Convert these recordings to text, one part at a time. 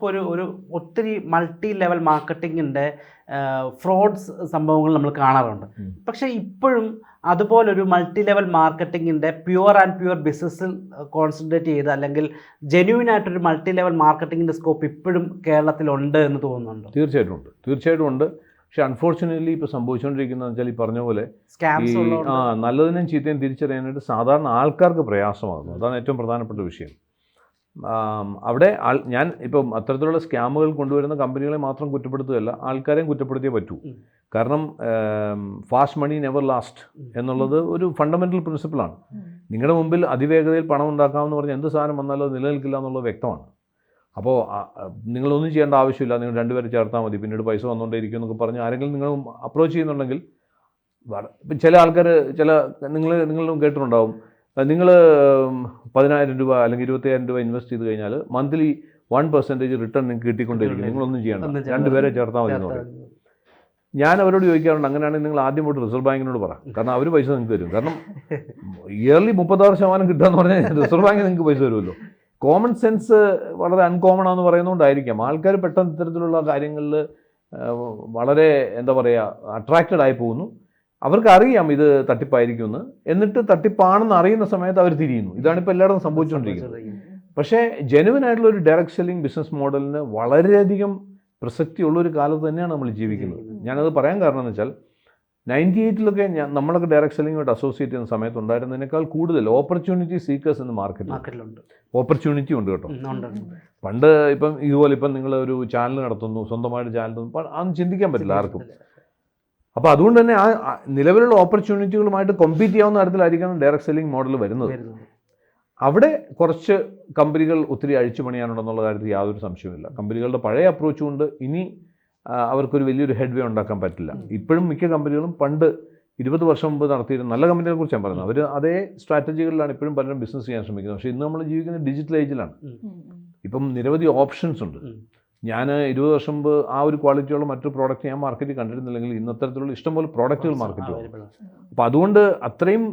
ഇപ്പോൾ ഒരു ഒരു ഒത്തിരി മൾട്ടി ലെവൽ മാർക്കറ്റിങ്ങിന്റെ ഫ്രോഡ്സ് സംഭവങ്ങൾ നമ്മൾ കാണാറുണ്ട്. പക്ഷേ ഇപ്പോഴും അതുപോലൊരു മൾട്ടി ലെവൽ മാർക്കറ്റിങ്ങിന്റെ പ്യുവർ ആൻഡ് പ്യുവർ ബിസിനസ്സിൽ കോൺസെൻട്രേറ്റ് ചെയ്ത് അല്ലെങ്കിൽ ജെന്യൂൻ ആയിട്ടൊരു മൾട്ടി ലെവൽ മാർക്കറ്റിങ്ങിന്റെ സ്കോപ്പ് ഇപ്പോഴും കേരളത്തിലുണ്ട് എന്ന് തോന്നുന്നുണ്ട്? തീർച്ചയായിട്ടും ഉണ്ട്. തീർച്ചയായിട്ടും ഉണ്ട്. പക്ഷെ അൺഫോർച്ചുനേറ്റ്ലി ഇപ്പോൾ സംഭവിച്ചുകൊണ്ടിരിക്കുന്നത് വെച്ചാൽ ഈ പറഞ്ഞ പോലെ ഈ നല്ലതിനും ചീത്തയും തിരിച്ചറിയാനായിട്ട് സാധാരണ ആൾക്കാർക്ക് പ്രയാസമാകുന്നു. അതാണ് ഏറ്റവും പ്രധാനപ്പെട്ട വിഷയം. അവിടെ ആൾ ഞാൻ ഇപ്പം അത്തരത്തിലുള്ള സ്കാമുകൾ കൊണ്ടുവരുന്ന കമ്പനികളെ മാത്രം കുറ്റപ്പെടുത്തുകയല്ല ആൾക്കാരെയും കുറ്റപ്പെടുത്തിയേ പറ്റൂ. കാരണം ഫാസ്റ്റ് മണി നെവർ ലാസ്റ്റ് എന്നുള്ളത് ഒരു ഫണ്ടമെന്റൽ പ്രിൻസിപ്പിളാണ് നിങ്ങളുടെ മുമ്പിൽ അതിവേഗതയിൽ പണം ഉണ്ടാക്കാമെന്ന് പറഞ്ഞാൽ എന്ത് സാധനം വന്നാലും അത് നിലനിൽക്കില്ല എന്നുള്ളത് വ്യക്തമാണ്. അപ്പോൾ നിങ്ങളൊന്നും ചെയ്യേണ്ട ആവശ്യമില്ല നിങ്ങൾ രണ്ടുപേരെ ചേർത്താൽ മതി പിന്നീട് പൈസ വന്നുകൊണ്ടേയിരിക്കും എന്നൊക്കെ പറഞ്ഞ് ആരെങ്കിലും നിങ്ങൾ അപ്രോച്ച് ചെയ്യുന്നുണ്ടെങ്കിൽ ഇപ്പം ചില ആൾക്കാർ ചില നിങ്ങൾ നിങ്ങളും കേട്ടിട്ടുണ്ടാവും നിങ്ങൾ പതിനായിരം രൂപ അല്ലെങ്കിൽ ഇരുപത്തയ്യായിരം രൂപ ഇൻവെസ്റ്റ് ചെയ്ത് കഴിഞ്ഞാൽ മന്ത്ലി വൺ പെർസെന്റേജ് റിട്ടേൺ നിങ്ങൾക്ക് കിട്ടിക്കൊണ്ടിരിക്കും. നിങ്ങളൊന്നും ചെയ്യണം. രണ്ടുപേരെ ചേർത്താൽ മതി എന്ന് പറയും. ഞാൻ അവരോട് ചോദിക്കാറുണ്ട് അങ്ങനെയാണെങ്കിൽ നിങ്ങൾ ആദ്യം പോയിട്ട് റിസർവ് ബാങ്കിനോട് പറ. കാരണം അവർ പൈസ നിങ്ങൾക്ക് തരും. കാരണം ഇയർലി മുപ്പത്താറ് ശതമാനം കിട്ടുക എന്ന് പറഞ്ഞാൽ റിസർവ് ബാങ്കിൽ നിങ്ങൾക്ക് പൈസ തരുമല്ലോ. കോമൺ സെൻസ് വളരെ അൺകോമൺ ആണെന്ന് പറയുന്നതുകൊണ്ടായിരിക്കാം. ആൾക്കാർ പെട്ടെന്ന് ഇത്തരത്തിലുള്ള കാര്യങ്ങളിൽ വളരെ എന്താ പറയുക അട്രാക്റ്റഡ് ആയി പോകുന്നു. അവർക്ക് അറിയാം ഇത് തട്ടിപ്പായിരിക്കുമെന്ന്. എന്നിട്ട് തട്ടിപ്പാണെന്ന് അറിയുന്ന സമയത്ത് അവർ തിരിയുന്നു. ഇതാണ് ഇപ്പോൾ എല്ലായിടത്തും സംഭവിച്ചുകൊണ്ടിരിക്കുന്നത്. പക്ഷേ ജെനുവൻ ആയിട്ടുള്ള ഒരു ഡയറക്ട് സെല്ലിംഗ് ബിസിനസ് മോഡലിന് വളരെയധികം പ്രസക്തിയുള്ള ഒരു കാലത്ത് തന്നെയാണ് നമ്മൾ ജീവിക്കുന്നത്. ഞാനത് പറയാൻ കാരണം എന്ന് വെച്ചാൽ നയന്റി എയ്റ്റിലൊക്കെ ഞാൻ നമ്മളൊക്കെ ഡയറക്ട് സെല്ലിങ്ങുമായിട്ട് അസോസിയേറ്റ് ചെയ്യുന്ന സമയത്ത് ഉണ്ടായിരുന്നതിനേക്കാൾ കൂടുതൽ ഓപ്പർച്യൂണിറ്റി സീക്കേഴ്സ് എന്ന് മാർക്കറ്റിൽ മാർക്കറ്റിലുണ്ട്. ഓപ്പർച്യൂണിറ്റി ഉണ്ട് കേട്ടോ. പണ്ട് ഇപ്പം ഇതുപോലെ ഇപ്പം നിങ്ങൾ ഒരു ചാനൽ നടത്തുന്നു സ്വന്തമായിട്ട് ചാനൽ അതൊന്നും ചിന്തിക്കാൻ പറ്റില്ല ആർക്കും. അപ്പോൾ അതുകൊണ്ട് തന്നെ ആ നിലവിലുള്ള ഓപ്പർച്യൂണിറ്റികളുമായിട്ട് കോമ്പീറ്റ് ചെയ്യാവുന്ന തരത്തിലായിരിക്കണം ഡയറക്ട് സെല്ലിംഗ് മോഡൽ വരുന്നത്. അവിടെ കുറച്ച് കമ്പനികൾ ഒത്തിരി അഴിച്ചു പണിയാനുണ്ടെന്നുള്ള കാര്യത്തിൽ യാതൊരു സംശയവുമില്ല. കമ്പനികളുടെ പഴയ അപ്രോച്ച് കൊണ്ട് ഇനി അവർക്കൊരു വലിയൊരു ഹെഡ് വേ ഉണ്ടാക്കാൻ പറ്റില്ല. ഇപ്പോഴും മിക്ക കമ്പനികളും പണ്ട് ഇരുപത് വർഷം മുമ്പ് നടത്തിയിരുന്ന നല്ല കമ്പനികളെ കുറിച്ച് ഞാൻ പറയുന്നത്. അവർ അതേ സ്ട്രാറ്റജികളിലാണ് ഇപ്പോഴും പലരും ബിസിനസ് ചെയ്യാൻ ശ്രമിക്കുന്നത്. പക്ഷേ ഇന്ന് നമ്മൾ ജീവിക്കുന്ന ഡിജിറ്റൽ ഏജിലാണ് ഇപ്പം നിരവധി ഓപ്ഷൻസ് ഉണ്ട്. ഞാൻ ഇരുപത് വർഷം മുമ്പ് ആ ഒരു ക്വാളിറ്റിയുള്ള മറ്റൊരു പ്രോഡക്റ്റ് ഞാൻ മാർക്കറ്റിൽ കണ്ടിരുന്നില്ലെങ്കിൽ ഇന്നത്തരത്തിലുള്ള ഇഷ്ടംപോലെ പ്രോഡക്റ്റുകൾ മാർക്കറ്റിൽ. അപ്പോൾ അതുകൊണ്ട് അത്രയും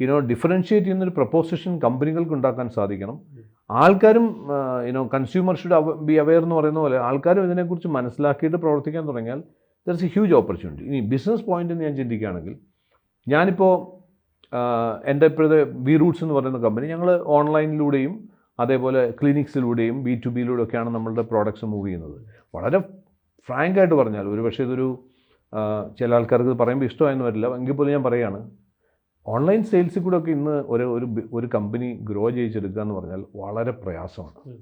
യുനോ ഡിഫറൻഷ്യേറ്റ് ചെയ്യുന്നൊരു പ്രപ്പോസിഷൻ കമ്പനികൾക്ക് ഉണ്ടാക്കാൻ സാധിക്കണം ആൾക്കാരും you know consumer should be aware എന്ന് പറയുന്ന പോലെ ആൾക്കാരും ഇതിനെക്കുറിച്ച് മനസ്സിലാക്കിയിട്ട് പ്രവർത്തിക്കാൻ തുടങ്ങിയാൽ there is a huge opportunity ഇനി ബിസിനസ് പോയിന്റ് എന്ന് ഞാൻ ചിന്തിക്കുകയാണെങ്കിൽ ഞാനിപ്പോൾ എന്റെ ഇപ്പോഴത്തെ ബി റൂട്ട്സ് എന്ന് പറയുന്ന കമ്പനി ഞങ്ങൾ ഓൺലൈനിലൂടെയും അതേപോലെ ക്ലിനിക്സിലൂടെയും ബി ടു ബിയിലൂടെയൊക്കെയാണ് നമ്മളുടെ പ്രോഡക്ട്സ് മൂവ് ചെയ്യുന്നത്. വളരെ ഫ്രാങ്കായിട്ട് പറഞ്ഞാൽ ഒരു പക്ഷേ ഇതൊരു ചില ആൾക്കാർക്ക് ഇത് പറയുമ്പോൾ ഇഷ്ടമായെന്ന് വരില്ല. എങ്കിൽ പോലും ഞാൻ പറയുകയാണ്. ഓൺലൈൻ സെയിൽസിൽ കൂടെ ഒക്കെ ഇന്ന് ഒരു ഒരു ഒരു കമ്പനി ഗ്രോ ചെയ്യിച്ചെടുക്കുക എന്ന് പറഞ്ഞാൽ വളരെ പ്രയാസമാണ്.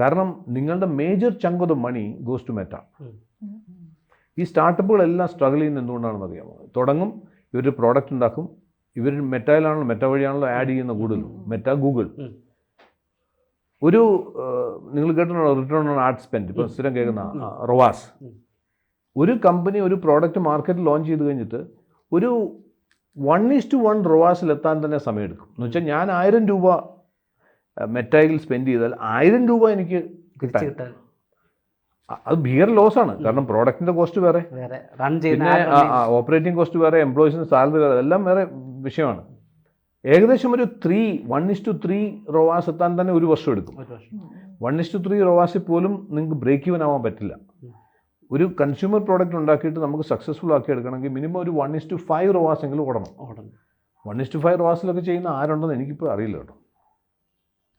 കാരണം നിങ്ങളുടെ major chunk of the money goes to Meta ഈ സ്റ്റാർട്ടപ്പുകളെല്ലാം സ്ട്രഗിൾ ചെയ്യുന്ന എന്തുകൊണ്ടാണെന്ന് അറിയാമോ? തുടങ്ങും ഇവർ പ്രോഡക്റ്റ് ഉണ്ടാക്കും ഇവർ മെറ്റയിലാണല്ലോ മെറ്റ വഴിയാണല്ലോ ആഡ് ചെയ്യുന്ന കൂടുതലും. Meta Google. ഒരു നിങ്ങൾ കേട്ടിട്ടുണ്ടോ? റിട്ടേൺ ഓൺ ആർട്ട് സ്പെൻഡ് ഇപ്പോൾ സ്ഥിരം കേൾക്കുന്ന റൊവാസ്. ഒരു കമ്പനി ഒരു പ്രോഡക്റ്റ് മാർക്കറ്റിൽ ലോഞ്ച് ചെയ്ത് കഴിഞ്ഞിട്ട് ഒരു വൺ ഈസ് ടു വൺ റൊവാസിലെത്താൻ തന്നെ സമയമെടുക്കും. എന്ന് വെച്ചാൽ ഞാൻ ആയിരം രൂപ മെറ്റായിൽ സ്പെൻഡ് ചെയ്താൽ ആയിരം രൂപ എനിക്ക് കിട്ടാൻ. അത് ഭീകര ലോസ് ആണ്. കാരണം പ്രോഡക്റ്റിന്റെ കോസ്റ്റ് വേറെ. വേറെ. റൺ ചെയ്യുന്ന പിന്നെ ഓപ്പറേറ്റിംഗ് കോസ്റ്റ് വേറെ എംപ്ലോയീസിന് സാലറി വേറെ എല്ലാം വേറെ വിഷയമാണ്. ഏകദേശം ഒരു three one is to three ROAS എത്താൻ തന്നെ ഒരു വർഷം എടുക്കും. വൺ ഇസ് ടു ത്രീ റോവാസിൽ പോലും നിങ്ങൾക്ക് ബ്രേക്ക് ഈവൻ ആവാൻ പറ്റില്ല. ഒരു കൺസ്യൂമർ പ്രോഡക്റ്റ് ഉണ്ടാക്കിയിട്ട് നമുക്ക് സക്സസ്ഫുൾ ആക്കി എടുക്കണമെങ്കിൽ മിനിമം ഒരു one is to five ROAS എങ്കിലും ഓടണം. വൺ ഇസ് ടു ഫൈവ് റോവാസിലൊക്കെ ചെയ്യുന്ന ആരുണ്ടെന്ന് എനിക്കിപ്പോൾ അറിയില്ല കേട്ടോ.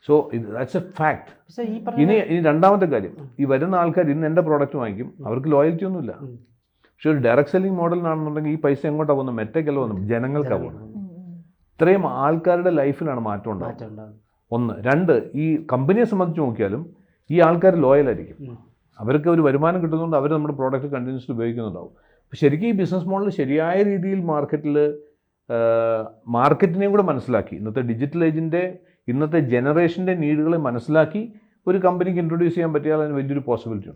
സോ ഇത് ദാറ്റ്സ് എ ഫാക്ട് ഇനി ഇനി രണ്ടാമത്തെ കാര്യം. ഈ വരുന്ന ആൾക്കാർ ഇന്ന് എന്റെ പ്രോഡക്റ്റ് വാങ്ങിക്കും. അവർക്ക് ലോയൽറ്റി ഒന്നുമില്ല. പക്ഷെ ഒരു ഡയറക്റ്റ് സെല്ലിംഗ് മോഡലിനാണെന്നുണ്ടെങ്കിൽ ഈ പൈസ എങ്ങോട്ടാണ് പോകുന്നത്? മെറ്റയ്ക്കല്ല പോകുന്നത്. ജനങ്ങൾക്കാണ് പോകുന്നത്. ഇത്രയും ആൾക്കാരുടെ ലൈഫിലാണ് മാറ്റം ഉണ്ടാകുന്നത് ഒന്ന്. രണ്ട് ഈ കമ്പനിയെ സംബന്ധിച്ച് നോക്കിയാലും ഈ ആൾക്കാർ ലോയലായിരിക്കും ആയിരിക്കും. അവർക്ക് ഒരു വരുമാനം കിട്ടുന്നതുകൊണ്ട് അവർ നമ്മുടെ പ്രോഡക്റ്റ് കണ്ടിന്യൂസ് ഉപയോഗിക്കുന്നുണ്ടാവും. ശരിക്കും ഈ ബിസിനസ് മോഡൽ ശരിയായ രീതിയിൽ മാർക്കറ്റിൽ മാർക്കറ്റിനെയും കൂടെ മനസ്സിലാക്കി. ഇന്നത്തെ ഡിജിറ്റൽ ഏജിന്റെ ഇന്നത്തെ ജനറേഷന്റെ നീഡുകളെ മനസ്സിലാക്കി ഒരു കമ്പനിക്ക് ഇൻട്രൊഡ്യൂസ് ചെയ്യാൻ പറ്റിയാൽ അതിന് വലിയൊരു പോസിബിലിറ്റി ഉണ്ട്.